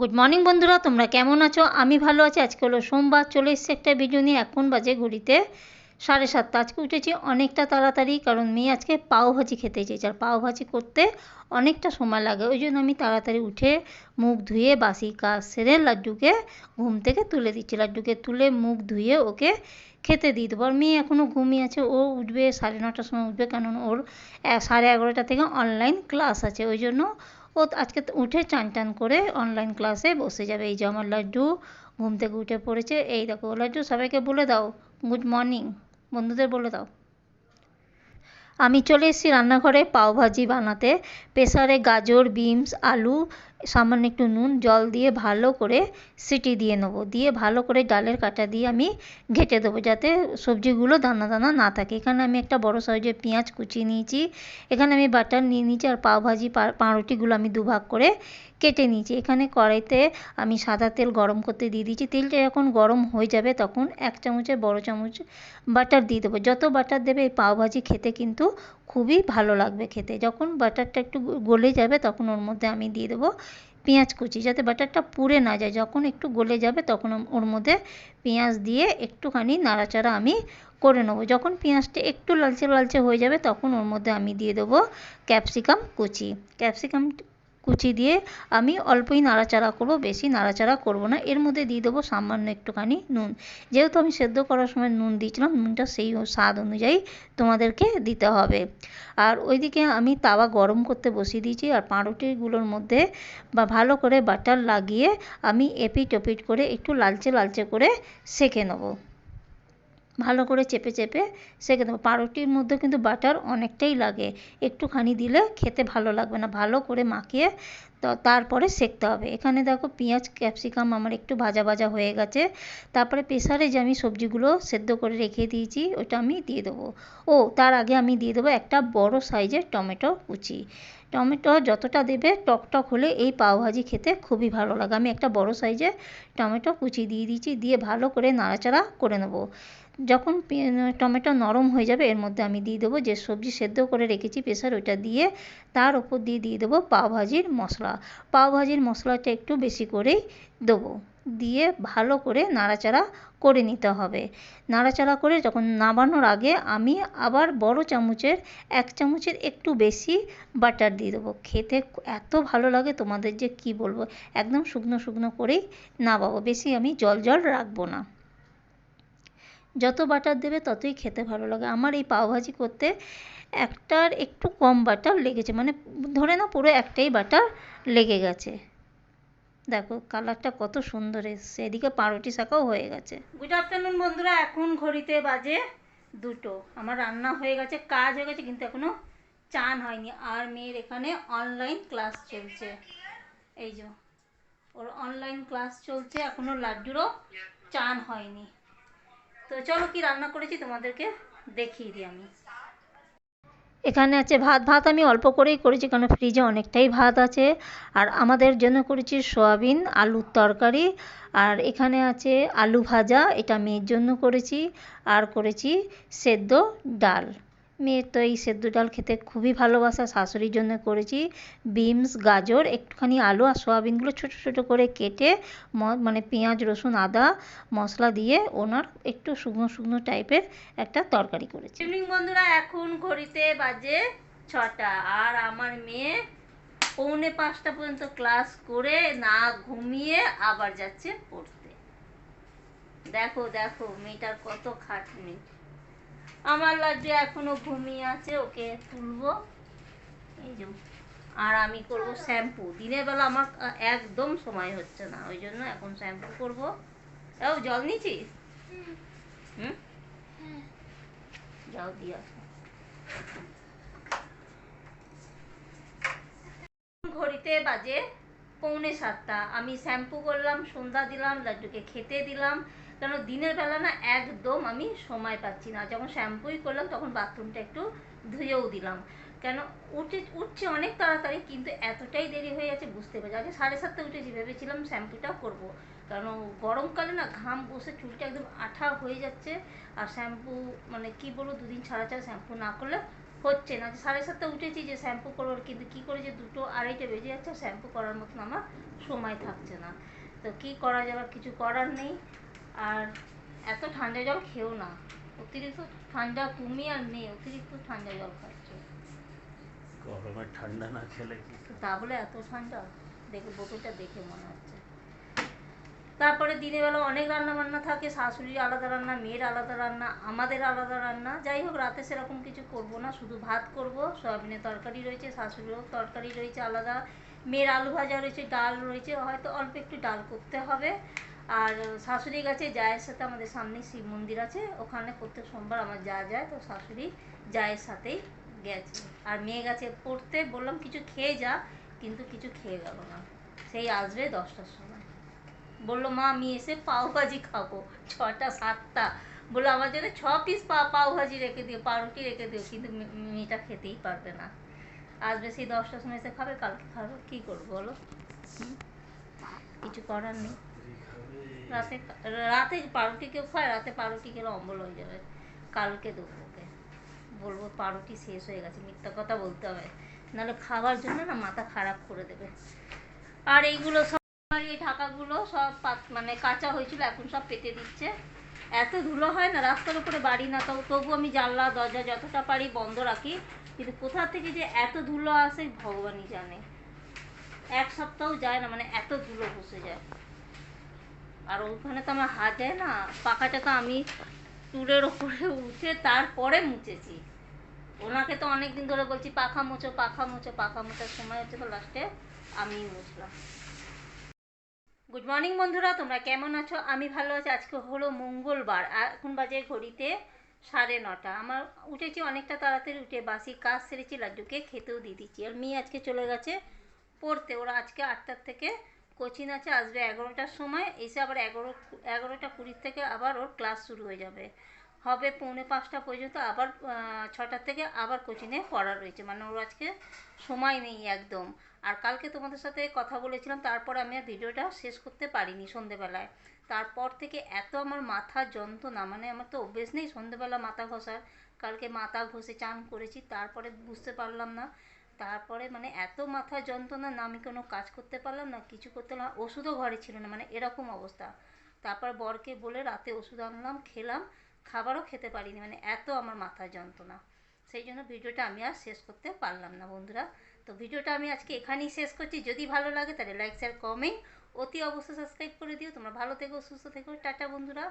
Good morning বন্ধুরা, তোমরা কেমন আছো? আমি ভালো আছি। আজকে হলো সোমবার, চলে এসেছি একটা ভিডিও নিয়ে। এখন বাজে ঘড়িতে সাড়ে সাতটা। আজকে উঠেছি অনেকটা তাড়াতাড়ি, কারণ মেয়ে আজকে পাও ভাজি খেতে চেয়েছে। আর পাও ভাজি করতে অনেকটা সময় লাগে। ওই জন্য আমি তাড়াতাড়ি উঠে মুখ ধুয়ে বাসি কাজ সেরে লাড্ডুকে ঘুম থেকে তুলে দিচ্ছি। লাড্ডুকে তুলে মুখ ধুয়ে ওকে খেতে দিয়ে দেবো। আর মেয়ে এখনও ঘুমিয়ে আছে। ও উঠবে সাড়ে নটার সময় উঠবে, কেননা ওর সাড়ে এগারোটা থেকে অনলাইন ক্লাস আছে। ওই জন্য ও আজকে উঠে চান টান করে অনলাইন ক্লাসে বসে যাবে। এই যে আমার লাড্ডু ঘুম থেকে উঠে পড়েছে। এই দেখো, লাড্ডু সবাইকে বলে দাও। গুড মর্নিং বন্ধুদের বলে দাও। আমি চলে এসেছি রান্নাঘরে পাওভাজি বানাতে। প্রেসারে গাজর, বিনস, আলু সামান্য একটু নুন, জল দিয়ে ভালো করে সিটি দিয়ে নেব। দিয়ে ভালো করে ডালের কাঁটা দিয়ে আমি ঘেটে দেবো যাতে সবজিগুলো দানা দানা না থাকে। এখানে আমি একটা বড় সাইজের পেঁয়াজ কুচিয়ে নিয়েছি। এখানে আমি বাটার নিয়ে নিয়েছি আর পাওভাজি পাউরুটিগুলো আমি দুভাগ করে কেটে নিয়েছি। এখানে কড়াইতে আমি সাদা তেল গরম করতে দিয়ে দিয়েছি। তেলটা যখন গরম হয়ে যাবে তখন এক চামচের বড় চামচ বাটার দিয়ে দেবো। যত বাটার দেবে এই পাওভাজি খেতে কিন্তু খুবই ভালো লাগবে খেতে। যখন বাটারটা একটু গলে যাবে তখন ওর মধ্যে আমি দিয়ে দেবো পেঁয়াজ কুচি। যাতে বাটারটা পুড়ে না যায়। যখন একটু গলে যাবে তখন ওর মধ্যে পেঁয়াজ দিয়ে একটুখানি নাড়াচাড়া আমি করে নেব। যখন পেঁয়াজটা একটু লালচে লালচে হয়ে যাবে তখন ওর মধ্যে আমি দিয়ে দেবো ক্যাপসিকাম কুচি। ক্যাপসিকাম কুচি দিয়ে আমি অল্পই নাড়াচাড়া করব, বেশি নাড়াচাড়া করব না। এর মধ্যে দিয়ে দেবো সামান্য একটুখানি নুন। যেহেতু আমি সেদ্ধ করার সময় নুন দিয়েছিলাম, নুনটা সেই স্বাদ অনুযায়ী তোমাদেরকে দিতে হবে। আর ওইদিকে আমি তাওয়া গরম করতে বসিয়ে দিয়েছি। আর পাউরুটিগুলোর মধ্যে বা ভালো করে বাটার লাগিয়ে আমি এপিট ওপিট করে একটু লালচে লালচে করে সেঁকে নেব। ভালো করে চেপে চেপে সেঁকে দেবো। পাউরুটির মধ্যে কিন্তু বাটার অনেকটাই লাগে। একটুখানি দিলে খেতে ভালো লাগবে না। ভালো করে মাখিয়ে তো, তারপরে সেঁকতে হবে। এখানে দেখো পেঁয়াজ, ক্যাপসিকাম আমার একটু ভাজা ভাজা হয়ে গেছে। তারপরে প্রেসারে যে আমি সবজিগুলো সেদ্ধ করে রেখে দিয়েছি, ওটা আমি দিয়ে দেবো। ও, তার আগে আমি দিয়ে দেবো একটা বড় সাইজের টমেটো কুচি। টমেটো যতটা দেবে টক টক হলে এই পাওভাজি খেতে খুবই ভালো লাগে। আমি একটা বড় সাইজের টমেটো কুচি দিয়ে দিয়েছি। দিয়ে ভালো করে নাড়াচাড়া করে নেব। যখন টমেটো নরম হয়ে যাবে, এর মধ্যে আমি দিয়ে দেবো যে সবজি সেদ্ধ করে রেখেছি প্রেসার, ওইটা দিয়ে তার ওপর দিয়ে দিয়ে দেবো পাওভাজির মশলা। পাওভাজির মশলাটা একটু বেশি করেই দেবো। দিয়ে ভালো করে নাড়াচাড়া করে নিতে হবে। নাড়াচাড়া করে যখন নামানোর আগে আমি আবার বড় চামচের, এক চামচের একটু বেশি বাটার দিয়ে দেবো। খেতে এত ভালো লাগে তোমাদের যে কি বলব, একদম শুকনো শুকনো করেই নামাবো। বেশি আমি জল জল রাখব না। যত বাটার দেবে ততই খেতে ভালো লাগে। আমার এই পাওভাজি করতে একটার একটু কম বাটার লেগেছে। মানে ধরে না পুরো একটাই বাটার লেগে গেছে। দেখো কালারটা কত সুন্দর এসছে। এদিকে পাউরুটি শাখাও হয়ে গেছে। গুড আফটারনুন বন্ধুরা, এখন ঘড়িতে বাজে দুটো। আমার রান্না হয়ে গেছে, কাজ হয়ে গেছে, কিন্তু এখনও চান হয়নি। আর মেয়ের এখানে অনলাইন ক্লাস চলছে। এই যে, ওর অনলাইন ক্লাস চলছে, এখনও লাড্ডুরও চান হয়নি। তো চলো কি রান্না করেছি তোমাদেরকে দেখিয়ে দিই আমি। এখানে আছে ভাত। ভাত আমি অল্প করেই করেছি কারণ ফ্রিজে অনেকটাই ভাত আছে। আর আমাদের জন্য করেছি সয়াবিন, আলুর তরকারি। আর এখানে আছে আলু ভাজা, এটা মেয়ের জন্য করেছি। আর করেছি সেদ্ধ ডাল। মেয়ের তো এই সেদ্ধ ডাল খেতে খুবই ভালোবাসা, শাশুড়ির জন্য করেছি। বিনস, গাজর, একটুখানি আলু আর সয়াবিনগুলো ছোটো ছোটো করে কেটে মানে পেঁয়াজ, রসুন, আদা মশলা দিয়ে ওনার একটু শুকনো শুকনো টাইপের একটা তরকারি করেছি। ইভিনিং বন্ধুরা, এখন ঘড়িতে বাজে ছটা আর আমার মেয়ে পৌনে পাঁচটা পর্যন্ত ক্লাস করে না ঘুমিয়ে আবার যাচ্ছে পড়তে। দেখো দেখো, মেয়েটার কত খাটনি। আমার লাড্ডু এখনও ঘুমিয়ে আছে, ওকে তুলবো। এই যে, আর আমি করব শ্যাম্পু। দিনের বেলা আমার একদম সময় হচ্ছে না, ওই জন্য এখন শ্যাম্পু করব। ও জল নিয়েছিস হুম? যাও দিয়ে আসো। ঘড়িতে বাজে পৌনে সাতটা। আমি শ্যাম্পু করলাম, সন্ধ্যা দিলাম, লাড্ডুকে খেতে দিলাম। কেন দিনের বেলা না একদম আমি সময় পাচ্ছি না। যখন শ্যাম্পুই করলাম তখন বাথরুমটা একটু ধুয়েও দিলাম। কেন উঠে, উঠছে অনেক তাড়াতাড়ি কিন্তু এতটাই দেরি হয়ে যাচ্ছে বুঝতে পারছি। আগে সাড়ে সাতটা উঠেছি ভেবেছিলাম শ্যাম্পুটা করব। কারণ গরমকালে না ঘাম বসে চুলটা একদম আঠা হয়ে যাচ্ছে। আর শ্যাম্পু মানে কি বলব, দুদিন ছাড়া ছাড়া শ্যাম্পু না করলে হচ্ছে না। যে সাড়ে সাতটা উঠেছি যে শ্যাম্পু করব, কিন্তু কি করে যে দুটো আড়াইটে বেজে যাচ্ছে শ্যাম্পু করার মতন আমার সময় থাকছে না। তো কি করা যাবে কিছু করার নেই। আর এত ঠান্ডা জল খেও না। অতিরিক্ত ঠান্ডা তুমি আর মেয়ে অতিরিক্ত ঠান্ডা জল খাচ্ছ। গরমে ঠান্ডা না খেলে কি? তা বলে এত ঠান্ডা? দেখে বোতলটা দেখে মনে হচ্ছে। তারপরে দিনের বেলা অনেক রান্না বান্না থাকে শাশুড়ির আলাদা রান্না মেয়ের আলাদা রান্না আমাদের আলাদা রান্না। যাই হোক রাতে সেরকম কিছু করব না শুধু ভাত করব। সয়াবিনের তরকারি রয়েছে শাশুড়িরও তরকারি রয়েছে আলাদা। মেয়ের আলু ভাজা রয়েছে ডাল রয়েছে হয়তো অল্প একটু ডাল করতে হবে। আর শাশুড়ি গেছে জায়ের সাথে আমাদের সামনে শিব মন্দির আছে। ওখানে প্রত্যেক সোমবার আমার যা যায়, তো শাশুড়ি জায়ের সাথেই গেছে। আর মেয়ে গেছে পড়তে, বললাম কিছু খেয়ে যা, কিন্তু কিছু খেয়ে গেল না। সেই আসবে দশটার সময়। বলল, মা, আমি এসে পাও ভাজি খাব। ছটা, সাতটা। বলল, আমার জন্য ছ পিস পা পাও ভাজি রেখে দিও, পাউরুটি রেখে দিও, কিন্তু মেয়েটা খেতেই পারবে না। আসবে সেই দশটার সময় এসে খাবে, কালকে খাবে, কী করব বলো? কিছু করার নেই। রাতে রাতে পাউরুটি কেউ খায়, রাতে পাউরুটি খেলে অম্বল হয়ে যাবে। কালকে দেবো ওকে বলব পাউরুটি শেষ হয়ে গেছে, মিথ্যা কথা বলতে হবে। নাহলে খাবার জন্য না মাথা খারাপ করে দেবে। আর এইগুলো সব এই ঢাকাগুলো সব মানে কাঁচা হয়েছিল, এখন সব পেতে দিচ্ছে। এত ধুলো হয় না, রাস্তার উপরে বাড়ি না তো তবু আমি জানলা, দরজা যতটা পারি বন্ধ রাখি। কিন্তু কোথা থেকে যে এত ধুলো আসে, ভগবানই জানে। এক সপ্তাহ যায় না মানে এত ধুলো বসে যায়। আর ওখানে তো আমার হাত যায় না, পাখাটা তো আমি টুলের ওপরে উঠে তারপরে মুছেছি। ওনাকে তো অনেক দিন ধরে বলছি, পাখা মোছো পাখা মোছো, পাখা মোছার সময় হচ্ছে তো লাস্টে আমি মুছলাম। গুড মর্নিং বন্ধুরা, তোমরা কেমন আছো? আমি ভালো আছি। আজকে হলো মঙ্গলবার, এখন বাজে ঘড়িতে সাড়ে নটা। আমার উঠেছি অনেকটা তাড়াতাড়ি, উঠে বাসি কাজ সেরেছি, লাড্ডুকে খেতেও দিয়ে দিচ্ছি। আর মেয়ে আজকে চলে গেছে পড়তে, ওরা আজকে আটটার থেকে কোচিং আছে, আসবে এগারোটার সময়, এসে আবার এগারো, এগারোটা কুড়ির থেকে আবার ওর ক্লাস শুরু হয়ে যাবে। হবে পৌনে পাঁচটা পর্যন্ত আবার ছটার থেকে আবার কোচিংয়ে পড়া রয়েছে। মানে ওর আজকে সময় নেই একদম। আর কালকে তোমাদের সাথে কথা বলেছিলাম, তারপর আমি আর ভিডিওটা শেষ করতে পারিনি সন্ধেবেলায়। তারপর থেকে এত আমার মাথা যন্ত্রণা মানে আমার তো অভ্যেস নেই সন্ধেবেলা মাথা ঘষার। কালকে মাথা ঘষে চান করেছি, তারপরে বুঝতে পারলাম না। তারপরে মানে এত মাথা যন্ত্রণা না আমি কোনো কাজ করতে পারলাম না, কিছু করতে পারলাম। ওষুধও ঘরে ছিল না মানে এরকম অবস্থা। তারপর বরকে বলে রাতে ওষুধ আনলাম, খেলাম, খাবারও খেতে পারিনি মানে এত আমার মাথা যন্ত্রণা। সেই জন্য ভিডিওটা আমি আর শেষ করতে পারলাম না, বন্ধুরা। তো ভিডিওটা আমি আজকে এখানেই শেষ করছি। যদি ভালো লাগে তাহলে লাইক শেয়ার কমেন্ট অতি অবশ্যই সাবস্ক্রাইব করে দিও। তোমরা ভালো থেকো, সুস্থ থেকো, টাটা বন্ধুরা।